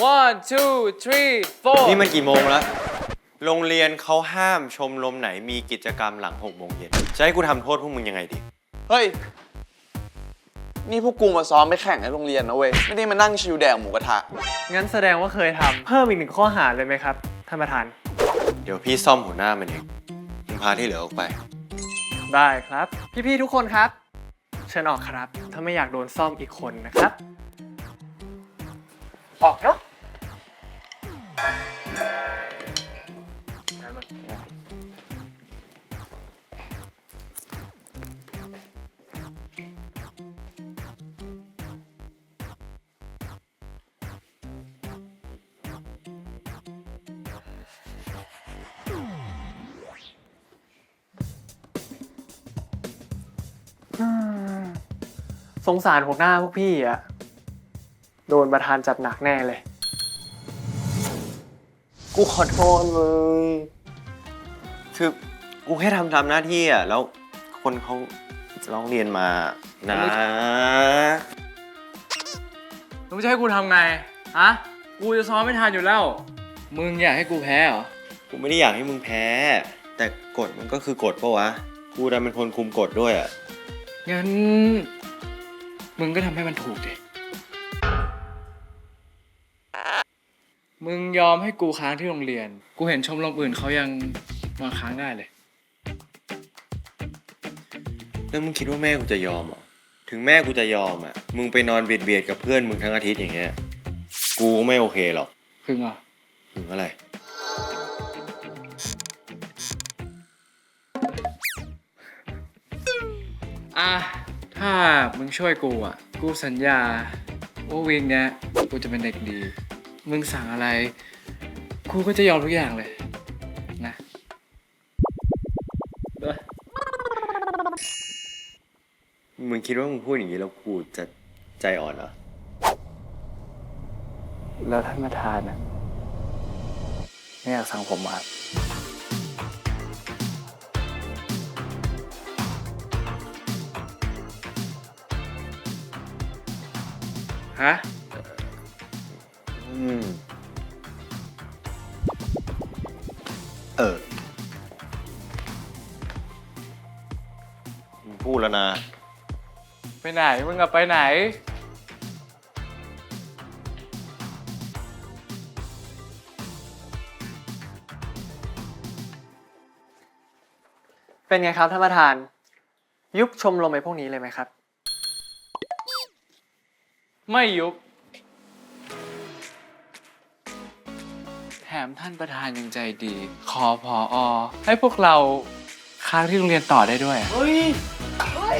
one two three four นี่มันกี่โมงแล้ว โรงเรียนเขาห้ามชมรมไหนมีกิจกรรมหลัง6โมงเย็นจะให้กูทำโทษพวกมึงยังไงดี เฮ้ย นี่พวกกูมาซ้อมไปแข่งในโรงเรียนนะเว้ย ไม่ได้มานั่งชิวแดกหมูกระทะ งั้นแสดงว่าเคยทำเพิ่มอีกหนึ่งข้อหาเลยไหมครับท่านประธาน เดี๋ยวพี่ซ่อมหัวหน้ามันเองมึงพาที่เหลือออกไป ได้ครับ พี่ๆทุกคนครับ เชิญออกครับ ถ้าไม่อยากโดนซ่อมอีกคนนะครับ ออกเนาะ สงสารหัวหน้าพวกพี่อะโดนประธานจัดหนักแน่เลย กูขอโทษมึงคือกูแค่ทำตามหน้าที่อะ แล้วคนเขาร้องเรียนมา นะ มึงจะให้กูทำไงฮะกูจะซ้อมไม่ทันอยู่แล้ว มึงอยากให้กูแพ้เหรอ กูไม่ได้อยากให้มึงแพ้ แต่กฎมันก็คือกฎปะวะ กูดันเป็นคนคุมกฎด้วยอะ งั้น มึงก็ทำให้มันถูกดิ มึงยอมให้กูค้างที่โรงเรียน กูเห็นชมรมอื่นเขายังมาค้างได้เลย แล้วมึงคิดว่าแม่กูจะยอมเหรอ ถึงแม่กูจะยอมอะ มึงไปนอนเบียดเบียดๆกับเพื่อนมึงทั้งอาทิตย์อย่างเงี้ย กูก็ไม่โอเคหรอกพึ่งอะถึงอะไร อะ ถ้ามึงช่วยกูอะ กูสัญญาว่าวีคเนี้ยกูจะเป็นเด็กดี มึงสั่งอะไร กูก็จะยอมทุกอย่างเลยนะเด้อมึงคิดว่ามึงพูดอย่างนี้แล้วกูจะใจอ่อนเหรอ แล้วท่านประธานอะไม่อยากสั่งผมอะ ฮะอืมเออมึงพูดแล้วนะ ไปไหนมึงอะไปไหน เป็นไงครับท่านประธาน ยุบชมรมไอ้พวกนี้เลยไหมครับ ไม่ยุบ แถมท่านประธานยังใจดี ขอพออ ให้พวกเราค้างที่โรงเรียนต่อได้ด้วย เฮ้ย เฮ้ย